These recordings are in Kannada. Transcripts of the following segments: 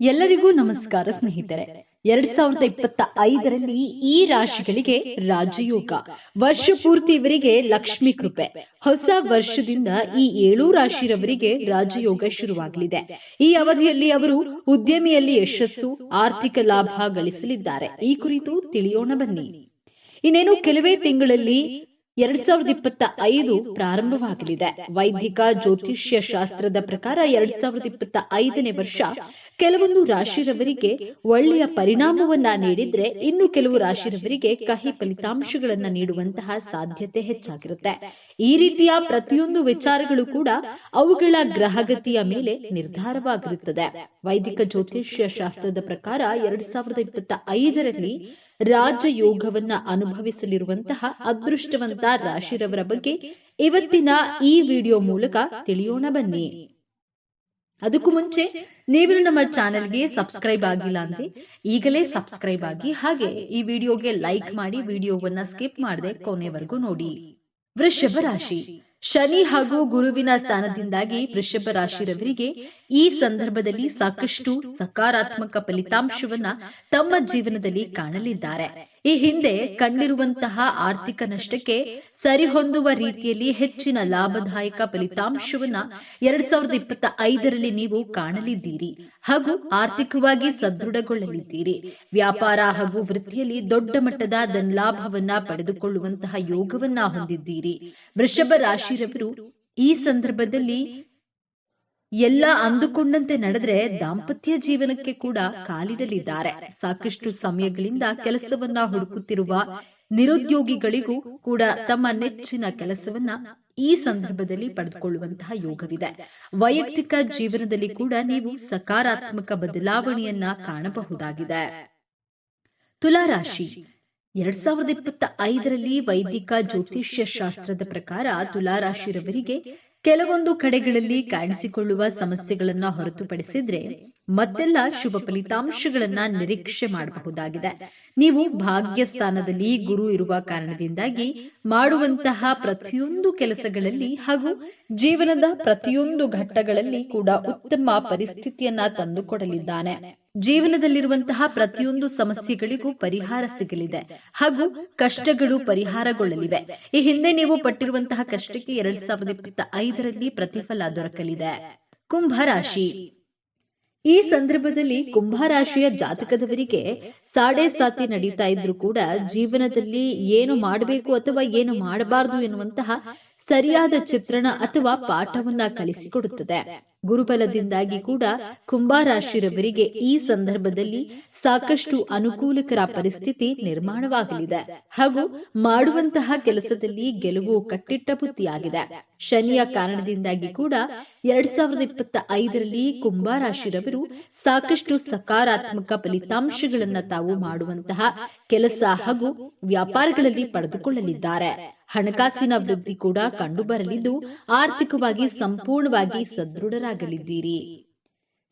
ಎಲ್ಲರಿಗೂ ನಮಸ್ಕಾರ, ಸ್ನೇಹಿತರೆ. ಎರಡ್ ಸಾವಿರದ ಇಪ್ಪತ್ತ ಐದರಲ್ಲಿ ಈ ರಾಶಿಗಳಿಗೆ ರಾಜಯೋಗ. ವರ್ಷ ಪೂರ್ತಿ ಇವರಿಗೆ ಲಕ್ಷ್ಮಿ ಕೃಪೆ. ಹೊಸ ವರ್ಷದಿಂದ ಈ ಏಳು ರಾಶಿರವರಿಗೆ ರಾಜಯೋಗ ಶುರುವಾಗಲಿದೆ. ಈ ಅವಧಿಯಲ್ಲಿ ಅವರು ಉದ್ಯಮಿಯಲ್ಲಿ ಯಶಸ್ಸು, ಆರ್ಥಿಕ ಲಾಭ ಗಳಿಸಲಿದ್ದಾರೆ. ಈ ಕುರಿತು ತಿಳಿಯೋಣ ಬನ್ನಿ. ಇನ್ನೇನು ಕೆಲವೇ ತಿಂಗಳಲ್ಲಿ ಎರಡ್ ಸಾವಿರದ ಇಪ್ಪತ್ತ ಐದು ಪ್ರಾರಂಭವಾಗಲಿದೆ. ವೈದಿಕ ಜ್ಯೋತಿಷ್ಯ ಶಾಸ್ತ್ರದ ಪ್ರಕಾರ ಎರಡ್ ಸಾವಿರದ ಇಪ್ಪತ್ತ ಐದನೇ ವರ್ಷ ಕೆಲವೊಂದು ರಾಶಿರವರಿಗೆ ಒಳ್ಳೆಯ ಪರಿಣಾಮವನ್ನ ನೀಡಿದ್ರೆ ಇನ್ನು ಕೆಲವು ರಾಶಿರವರಿಗೆ ಕಹಿ ಫಲಿತಾಂಶಗಳನ್ನ ನೀಡುವಂತಹ ಸಾಧ್ಯತೆ ಹೆಚ್ಚಾಗಿರುತ್ತೆ. ಈ ರೀತಿಯ ಪ್ರತಿಯೊಂದು ವಿಚಾರಗಳು ಕೂಡ ಅವುಗಳ ಗ್ರಹಗತಿಯ ಮೇಲೆ ನಿರ್ಧಾರವಾಗಿರುತ್ತದೆ. ವೈದಿಕ ಜ್ಯೋತಿಷ್ಯ ಶಾಸ್ತ್ರದ ಪ್ರಕಾರ ಎರಡ್ ಸಾವಿರದ ಇಪ್ಪತ್ತ ಐದರಲ್ಲಿ ರಾಜಯೋಗವನ್ನ ಅನುಭವಿಸಲಿರುವಂತಹ ಅದೃಷ್ಟವಂತ ರಾಶಿರವರ ಬಗ್ಗೆ ಇವತ್ತಿನ ಈ ವಿಡಿಯೋ ಮೂಲಕ ತಿಳಿಯೋಣ ಬನ್ನಿ. ಅದಕ್ಕೂ ಮುಂಚೆ ನೀವು ನಮ್ಮ ಚಾನೆಲ್ಗೆ ಸಬ್ಸ್ಕ್ರೈಬ್ ಆಗಿಲ್ಲ ಅಂದ್ರೆ ಈಗಲೇ ಸಬ್ಸ್ಕ್ರೈಬ್ ಆಗಿ ಹಾಗೆ ಈ ವಿಡಿಯೋಗೆ ಲೈಕ್ ಮಾಡಿ ವಿಡಿಯೋವನ್ನ ಸ್ಕಿಪ್ ಮಾಡದೆ ಕೊನೆವರೆಗೂ ನೋಡಿ. ವೃಷಭ ರಾಶಿ. ಶನಿ ಹಾಗೂ ಗುರುವಿನ ಸ್ಥಾನದಿಂದಾಗಿ ವೃಷಭ ರಾಶಿರವರಿಗೆ ಈ ಸಂದರ್ಭದಲ್ಲಿ ಸಾಕಷ್ಟು ಸಕಾರಾತ್ಮಕ ಫಲಿತಾಂಶವನ್ನ ತಮ್ಮ ಜೀವನದಲ್ಲಿ ಕಾಣಲಿದ್ದಾರೆ. ಈ ಹಿಂದೆ ಕಂಡಿರುವಂತಹ ಆರ್ಥಿಕ ನಷ್ಟಕ್ಕೆ ಸರಿಹೊಂದುವ ರೀತಿಯಲ್ಲಿ ಹೆಚ್ಚಿನ ಲಾಭದಾಯಕ ಫಲಿತಾಂಶವನ್ನ ಎರಡ್ ಸಾವಿರದ ಇಪ್ಪತ್ತ ಐದರಲ್ಲಿ ನೀವು ಕಾಣಲಿದ್ದೀರಿ ಹಾಗೂ ಆರ್ಥಿಕವಾಗಿ ಸದೃಢಗೊಳ್ಳಲಿದ್ದೀರಿ. ವ್ಯಾಪಾರ ಹಾಗೂ ವೃತ್ತಿಯಲ್ಲಿ ದೊಡ್ಡ ಮಟ್ಟದ ಧನಲಾಭವನ್ನ ಪಡೆದುಕೊಳ್ಳುವಂತಹ ಯೋಗವನ್ನ ಹೊಂದಿದ್ದೀರಿ. ವೃಷಭ ರಾಶಿರವರು ಈ ಸಂದರ್ಭದಲ್ಲಿ ಎಲ್ಲ ಅಂದುಕೊಂಡಂತೆ ನಡೆದ್ರೆ ದಾಂಪತ್ಯ ಜೀವನಕ್ಕೆ ಕೂಡ ಕಾಲಿಡಲಿದ್ದಾರೆ. ಸಾಕಷ್ಟು ಸಮಯಗಳಿಂದ ಕೆಲಸವನ್ನ ಹುಡುಕುತ್ತಿರುವ ನಿರುದ್ಯೋಗಿಗಳಿಗೂ ಕೂಡ ತಮ್ಮ ನೆಚ್ಚಿನ ಕೆಲಸವನ್ನ ಈ ಸಂದರ್ಭದಲ್ಲಿ ಪಡೆದುಕೊಳ್ಳುವಂತಹ ಯೋಗವಿದೆ. ವೈಯಕ್ತಿಕ ಜೀವನದಲ್ಲಿ ಕೂಡ ನೀವು ಸಕಾರಾತ್ಮಕ ಬದಲಾವಣೆಯನ್ನ ಕಾಣಬಹುದಾಗಿದೆ. ತುಲಾರಾಶಿ. ಎರಡ್ ಸಾವಿರದ ಇಪ್ಪತ್ತ ಐದರಲ್ಲಿ ವೈದಿಕ ಜ್ಯೋತಿಷ್ಯ ಶಾಸ್ತ್ರದ ಪ್ರಕಾರ ತುಲಾರಾಶಿರವರಿಗೆ ಕೆಲವೊಂದು ಕಡೆಗಳಲ್ಲಿ ಕಾಣಿಸಿಕೊಳ್ಳುವ ಸಮಸ್ಯೆಗಳನ್ನ ಹೊರತುಪಡಿಸಿದ್ರೆ ಮತ್ತೆಲ್ಲ ಶುಭ ಫಲಿತಾಂಶಗಳನ್ನ ನಿರೀಕ್ಷೆ ಮಾಡಬಹುದಾಗಿದೆ. ನೀವು ಭಾಗ್ಯ ಸ್ಥಾನದಲ್ಲಿ ಗುರು ಇರುವ ಕಾರಣದಿಂದಾಗಿ ಮಾಡುವಂತಹ ಪ್ರತಿಯೊಂದು ಕೆಲಸಗಳಲ್ಲಿ ಹಾಗೂ ಜೀವನದ ಪ್ರತಿಯೊಂದು ಘಟ್ಟಗಳಲ್ಲಿ ಕೂಡ ಉತ್ತಮ ಪರಿಸ್ಥಿತಿಯನ್ನ ತಂದುಕೊಡಲಿದ್ದಾನೆ. ಜೀವನದಲ್ಲಿರುವಂತಹ ಪ್ರತಿಯೊಂದು ಸಮಸ್ಯೆಗಳಿಗೂ ಪರಿಹಾರ ಸಿಗಲಿದೆ ಹಾಗೂ ಕಷ್ಟಗಳು ಪರಿಹಾರಗೊಳ್ಳಲಿವೆ. ಈ ಹಿಂದೆ ನೀವು ಪಟ್ಟಿರುವಂತಹ ಕಷ್ಟಕ್ಕೆ ಎರಡ್ ಸಾವಿರದ ಇಪ್ಪತ್ತ ಐದರಲ್ಲಿ ಪ್ರತಿಫಲ ದೊರಕಲಿದೆ. ಕುಂಭರಾಶಿ ಈ ಸಂದರ್ಭದಲ್ಲಿ ಕುಂಭರಾಶಿಯ ಜಾತಕದವರಿಗೆ ಸಾಡೆ ಸಾತಿ ನಡೀತಾ ಇದ್ರು ಕೂಡ ಜೀವನದಲ್ಲಿ ಏನು ಮಾಡಬೇಕು ಅಥವಾ ಏನು ಮಾಡಬಾರದು ಎನ್ನುವಂತಹ ಸರಿಯಾದ ಚಿತ್ರಣ ಅಥವಾ ಪಾಠವನ್ನ ಕಲಿಸಿಕೊಡುತ್ತದೆ. ಗುರುಬಲದಿಂದಾಗಿ ಕೂಡ ಕುಂಭರಾಶಿರವರಿಗೆ ಈ ಸಂದರ್ಭದಲ್ಲಿ ಸಾಕಷ್ಟು ಅನುಕೂಲಕರ ಪರಿಸ್ಥಿತಿ ನಿರ್ಮಾಣವಾಗಲಿದೆ. ಹಾಗೂ ಮಾಡುವಂತಹ ಕೆಲಸದಲ್ಲಿ ಗೆಲುವು ಕಟ್ಟಿಟ್ಟ ಬುತ್ತಿಯಾಗಿದೆ ಶನಿಯ ಕಾರಣದಿಂದಾಗಿ ಕೂಡ ಎರಡ್ ಸಾವಿರದ ಇಪ್ಪತ್ತ ಐದರಲ್ಲಿ ಕುಂಭಾರಾಶಿರವರು ಸಾಕಷ್ಟು ಸಕಾರಾತ್ಮಕ ಫಲಿತಾಂಶಗಳನ್ನ ತಾವು ಮಾಡುವಂತಹ ಕೆಲಸ ಹಾಗೂ ವ್ಯಾಪಾರಗಳಲ್ಲಿ ಪಡೆದುಕೊಳ್ಳಲಿದ್ದಾರೆ. ಹಣಕಾಸಿನ ವೃದ್ಧಿ ಕೂಡ ಕಂಡುಬರಲಿದ್ದು, ಆರ್ಥಿಕವಾಗಿ ಸಂಪೂರ್ಣವಾಗಿ ಸದೃಢರಾಗಲಿದ್ದೀರಿ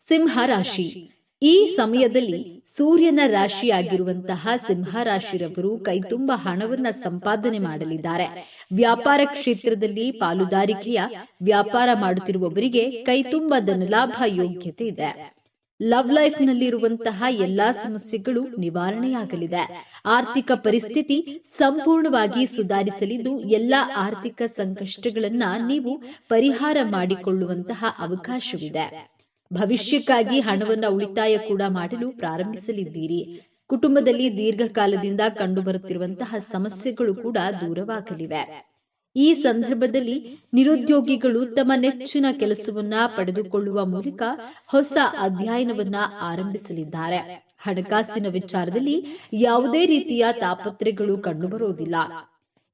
ಸಿಂಹ ರಾಶಿ. ಈ ಸಮಯದಲ್ಲಿ ಸೂರ್ಯನ ರಾಶಿಯಾಗಿರುವಂತಹ ಸಿಂಹ ರಾಶಿರವರು ಕೈತುಂಬ ಹಣವನ್ನ ಸಂಪಾದನೆ ಮಾಡಲಿದ್ದಾರೆ. ವ್ಯಾಪಾರ ಕ್ಷೇತ್ರದಲ್ಲಿ ಪಾಲುದಾರಿಕೆಯ ವ್ಯಾಪಾರ ಮಾಡುತ್ತಿರುವವರಿಗೆ ಕೈತುಂಬ ಧನಲಾಭ ಯೋಗ್ಯತೆ ಇದೆ. ಲವ್ ಲೈಫ್ ನಲ್ಲಿರುವಂತಹ ಎಲ್ಲಾ ಸಮಸ್ಯೆಗಳು ನಿವಾರಣೆಯಾಗಲಿದೆ. ಆರ್ಥಿಕ ಪರಿಸ್ಥಿತಿ ಸಂಪೂರ್ಣವಾಗಿ ಸುಧಾರಿಸಲಿದ್ದು ಎಲ್ಲಾ ಆರ್ಥಿಕ ಸಂಕಷ್ಟಗಳನ್ನ ನೀವು ಪರಿಹಾರ ಮಾಡಿಕೊಳ್ಳುವಂತಹ ಅವಕಾಶವಿದೆ. ಭವಿಷ್ಯಕ್ಕಾಗಿ ಹಣವನ್ನ ಉಳಿತಾಯ ಕೂಡ ಮಾಡಲು ಪ್ರಾರಂಭಿಸಲಿದ್ದೀರಿ. ಕುಟುಂಬದಲ್ಲಿ ದೀರ್ಘಕಾಲದಿಂದ ಕಂಡುಬರುತ್ತಿರುವಂತಹ ಸಮಸ್ಯೆಗಳು ಕೂಡ ದೂರವಾಗಲಿವೆ. ಈ ಸಂದರ್ಭದಲ್ಲಿ ನಿರುದ್ಯೋಗಿಗಳು ತಮ್ಮ ನೆಚ್ಚಿನ ಕೆಲಸವನ್ನ ಪಡೆದುಕೊಳ್ಳುವ ಮೂಲಕ ಹೊಸ ಅಧ್ಯಯನವನ್ನ ಆರಂಭಿಸಲಿದ್ದಾರೆ. ಹಣಕಾಸಿನ ವಿಚಾರದಲ್ಲಿ ಯಾವುದೇ ರೀತಿಯ ತಾಪತ್ರೆಗಳು ಕಂಡುಬರುವುದಿಲ್ಲ.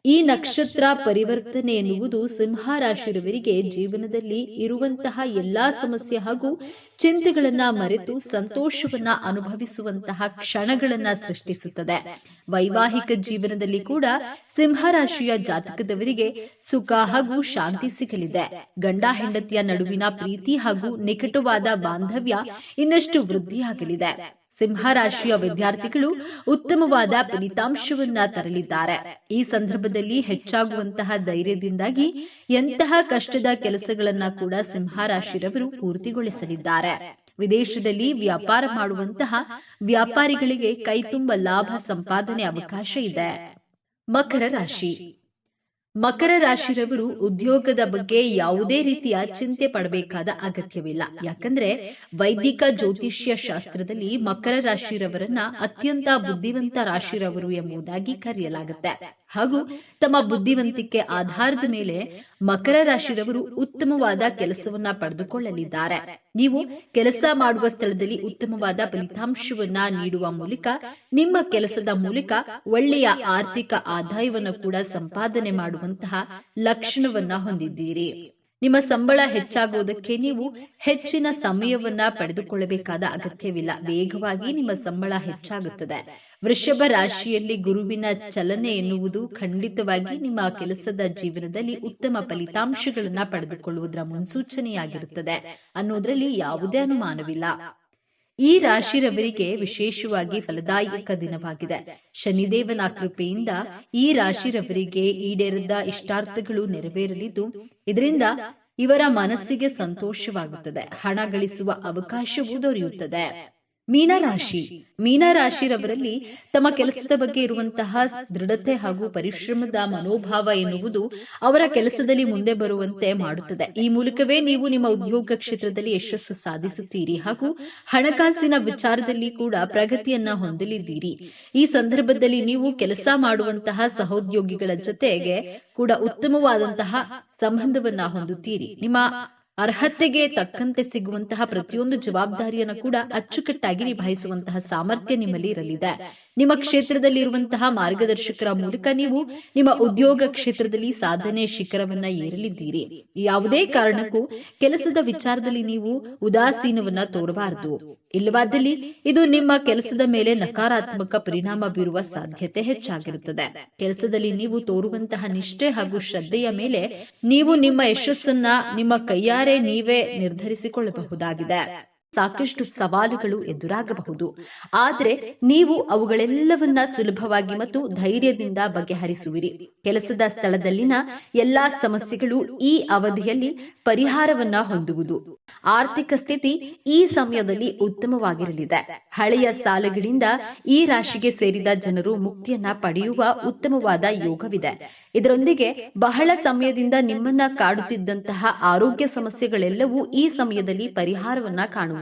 ಈ ನಕ್ಷತ್ರ ಪರಿವರ್ತನೆ ಎನ್ನುವುದು ಸಿಂಹ ರಾಶಿರವರಿಗೆ ಜೀವನದಲ್ಲಿ ಇರುವಂತಹ ಎಲ್ಲಾ ಸಮಸ್ಯೆ ಹಾಗೂ ಚಿಂತೆಗಳನ್ನ ಮರೆತು ಸಂತೋಷವನ್ನ ಅನುಭವಿಸುವಂತಹ ಕ್ಷಣಗಳನ್ನ ಸೃಷ್ಟಿಸುತ್ತದೆ. ವೈವಾಹಿಕ ಜೀವನದಲ್ಲಿ ಕೂಡ ಸಿಂಹ ರಾಶಿಯ ಜಾತಕದವರಿಗೆ ಸುಖ ಹಾಗೂ ಶಾಂತಿ ಸಿಗಲಿದೆ. ಗಂಡ ಹೆಂಡತಿಯ ನಡುವಿನ ಪ್ರೀತಿ ಹಾಗೂ ನಿಕಟವಾದ ಬಾಂಧವ್ಯ ಇನ್ನಷ್ಟು ವೃದ್ಧಿಯಾಗಲಿದೆ. ಸಿಂಹ ರಾಶಿಯ ವಿದ್ಯಾರ್ಥಿಗಳು ಉತ್ತಮವಾದ ಫಲಿತಾಂಶವನ್ನ ತರಲಿದ್ದಾರೆ. ಈ ಸಂದರ್ಭದಲ್ಲಿ ಹೆಚ್ಚಾಗುವಂತಹ ಧೈರ್ಯದಿಂದಾಗಿ ಎಂತಹ ಕಷ್ಟದ ಕೆಲಸಗಳನ್ನ ಕೂಡ ಸಿಂಹ ರಾಶಿಯವರು ಪೂರ್ತಿಗೊಳಿಸಲಿದ್ದಾರೆ. ವಿದೇಶದಲ್ಲಿ ವ್ಯಾಪಾರ ಮಾಡುವಂತಹ ವ್ಯಾಪಾರಿಗಳಿಗೆ ಕೈತುಂಬ ಲಾಭ ಸಂಪಾದನೆ ಅವಕಾಶ ಇದೆ. ಮಕರ ರಾಶಿ. ಮಕರ ರಾಶಿರವರು ಉದ್ಯೋಗದ ಬಗ್ಗೆ ಯಾವುದೇ ರೀತಿಯ ಚಿಂತೆ ಪಡಬೇಕಾದ ಅಗತ್ಯವಿಲ್ಲ. ಯಾಕಂದ್ರೆ ವೈದಿಕ ಜ್ಯೋತಿಷ್ಯ ಶಾಸ್ತ್ರದಲ್ಲಿ ಮಕರ ರಾಶಿರವರನ್ನ ಅತ್ಯಂತ ಬುದ್ಧಿವಂತ ರಾಶಿರವರು ಎಂಬುದಾಗಿ ಕರೆಯಲಾಗುತ್ತೆ. ಹಾಗೂ ತಮ್ಮ ಬುದ್ಧಿವಂತಿಕೆ ಆಧಾರದ ಮೇಲೆ ಮಕರ ರಾಶಿರವರು ಉತ್ತಮವಾದ ಕೆಲಸವನ್ನ ಪಡೆದುಕೊಳ್ಳಲಿದ್ದಾರೆ. ನೀವು ಕೆಲಸ ಮಾಡುವ ಸ್ಥಳದಲ್ಲಿ ಉತ್ತಮವಾದ ಫಲಿತಾಂಶವನ್ನ ನೀಡುವ ಮೂಲಕ ನಿಮ್ಮ ಕೆಲಸದ ಮೂಲಕ ಒಳ್ಳೆಯ ಆರ್ಥಿಕ ಆದಾಯವನ್ನು ಕೂಡ ಸಂಪಾದನೆ ಮಾಡುವಂತಹ ಲಕ್ಷಣವನ್ನ ಹೊಂದಿದ್ದೀರಿ. ನಿಮ್ಮ ಸಂಬಳ ಹೆಚ್ಚಾಗುವುದಕ್ಕೆ ನೀವು ಹೆಚ್ಚಿನ ಸಮಯವನ್ನ ಪಡೆದುಕೊಳ್ಳಬೇಕಾದ ಅಗತ್ಯವಿಲ್ಲ. ವೇಗವಾಗಿ ನಿಮ್ಮ ಸಂಬಳ ಹೆಚ್ಚಾಗುತ್ತದೆ. ವೃಷಭ ರಾಶಿಯಲ್ಲಿ ಗುರುವಿನ ಚಲನೆ ಎನ್ನುವುದು ಖಂಡಿತವಾಗಿ ನಿಮ್ಮ ಕೆಲಸದ ಜೀವನದಲ್ಲಿ ಉತ್ತಮ ಫಲಿತಾಂಶಗಳನ್ನ ಪಡೆದುಕೊಳ್ಳುವುದರ ಮುನ್ಸೂಚನೆಯಾಗಿರುತ್ತದೆ. ಅನ್ನೋದ್ರಲ್ಲಿ ಯಾವುದೇ ಅನುಮಾನವಿಲ್ಲ. ಈ ರಾಶಿರವರಿಗೆ ವಿಶೇಷವಾಗಿ ಫಲದಾಯಕ ದಿನವಾಗಿದೆ. ಶನಿದೇವನ ಕೃಪೆಯಿಂದ ಈ ರಾಶಿರವರಿಗೆ ಈಡೇರದ ಇಷ್ಟಾರ್ಥಗಳು ನೆರವೇರಲಿದ್ದು, ಇದರಿಂದ ಇವರ ಮನಸ್ಸಿಗೆ ಸಂತೋಷವಾಗುತ್ತದೆ. ಹಣ ಗಳಿಸುವ ಅವಕಾಶವೂ ದೊರೆಯುತ್ತದೆ. ಮೀನರಾಶಿ. ಮೀನರಾಶಿರವರಲ್ಲಿ ತಮ್ಮ ಕೆಲಸದ ಬಗ್ಗೆ ಇರುವಂತಹ ದೃಢತೆ ಹಾಗೂ ಪರಿಶ್ರಮದ ಮನೋಭಾವ ಎನ್ನುವುದು ಅವರ ಕೆಲಸದಲ್ಲಿ ಮುಂದೆ ಬರುವಂತೆ ಮಾಡುತ್ತದೆ. ಈ ಮೂಲಕವೇ ನೀವು ನಿಮ್ಮ ಉದ್ಯೋಗ ಕ್ಷೇತ್ರದಲ್ಲಿ ಯಶಸ್ಸು ಸಾಧಿಸುತ್ತೀರಿ ಹಾಗೂ ಹಣಕಾಸಿನ ವಿಚಾರದಲ್ಲಿ ಕೂಡ ಪ್ರಗತಿಯನ್ನ ಹೊಂದಲಿದ್ದೀರಿ. ಈ ಸಂದರ್ಭದಲ್ಲಿ ನೀವು ಕೆಲಸ ಮಾಡುವಂತಹ ಸಹೋದ್ಯೋಗಿಗಳ ಜೊತೆಗೆ ಕೂಡ ಉತ್ತಮವಾದಂತಹ ಸಂಬಂಧವನ್ನ ಹೊಂದುತ್ತೀರಿ. ನಿಮ್ಮ ಅರ್ಹತೆಗೆ ತಕ್ಕಂತೆ ಸಿಗುವಂತಹ ಪ್ರತಿಯೊಂದು ಜವಾಬ್ದಾರಿಯನ್ನು ಕೂಡ ಅಚ್ಚುಕಟ್ಟಾಗಿ ನಿಭಾಯಿಸುವಂತಹ ಸಾಮರ್ಥ್ಯ ನಿಮ್ಮಲ್ಲಿ ಇರಲಿದೆ. ನಿಮ್ಮ ಕ್ಷೇತ್ರದಲ್ಲಿ ಇರುವಂತಹ ಮಾರ್ಗದರ್ಶಕರ ಮೂಲಕ ನೀವು ನಿಮ್ಮ ಉದ್ಯೋಗ ಕ್ಷೇತ್ರದಲ್ಲಿ ಸಾಧನೆ ಶಿಖರವನ್ನ ಏರಲಿದ್ದೀರಿ. ಯಾವುದೇ ಕಾರಣಕ್ಕೂ ಕೆಲಸದ ವಿಚಾರದಲ್ಲಿ ನೀವು ಉದಾಸೀನವನ್ನ ತೋರಬಾರದು. ಇಲ್ಲವಾದಲ್ಲಿ ಇದು ನಿಮ್ಮ ಕೆಲಸದ ಮೇಲೆ ನಕಾರಾತ್ಮಕ ಪರಿಣಾಮ ಬೀರುವ ಸಾಧ್ಯತೆ ಹೆಚ್ಚಾಗಿರುತ್ತದೆ. ಕೆಲಸದಲ್ಲಿ ನೀವು ತೋರುವಂತಹ ನಿಷ್ಠೆ ಹಾಗೂ ಶ್ರದ್ಧೆಯ ಮೇಲೆ ನೀವು ನಿಮ್ಮ ಯಶಸ್ಸನ್ನ ನಿಮ್ಮ ಕೈಯಾರೆ ನೀವೇ ನಿರ್ಧರಿಸಿಕೊಳ್ಳಬಹುದಾಗಿದೆ. ಸಾಕಷ್ಟು ಸವಾಲುಗಳು ಎದುರಾಗಬಹುದು. ಆದರೆ ನೀವು ಅವುಗಳೆಲ್ಲವನ್ನ ಸುಲಭವಾಗಿ ಮತ್ತು ಧೈರ್ಯದಿಂದ ಬಗೆಹರಿಸುವಿರಿ. ಕೆಲಸದ ಸ್ಥಳದಲ್ಲಿನ ಎಲ್ಲಾ ಸಮಸ್ಯೆಗಳು ಈ ಅವಧಿಯಲ್ಲಿ ಪರಿಹಾರವನ್ನ ಹೊಂದುವುದು. ಆರ್ಥಿಕ ಸ್ಥಿತಿ ಈ ಸಮಯದಲ್ಲಿ ಉತ್ತಮವಾಗಿರಲಿದೆ. ಹಳೆಯ ಸಾಲಗಳಿಂದ ಈ ರಾಶಿಗೆ ಸೇರಿದ ಜನರು ಮುಕ್ತಿಯನ್ನ ಪಡೆಯುವ ಉತ್ತಮವಾದ ಯೋಗವಿದೆ. ಇದರೊಂದಿಗೆ ಬಹಳ ಸಮಯದಿಂದ ನಿಮ್ಮನ್ನ ಕಾಡುತ್ತಿದ್ದಂತಹ ಆರೋಗ್ಯ ಸಮಸ್ಯೆಗಳೆಲ್ಲವೂ ಈ ಸಮಯದಲ್ಲಿ ಪರಿಹಾರವನ್ನ ಕಾಣುವುದು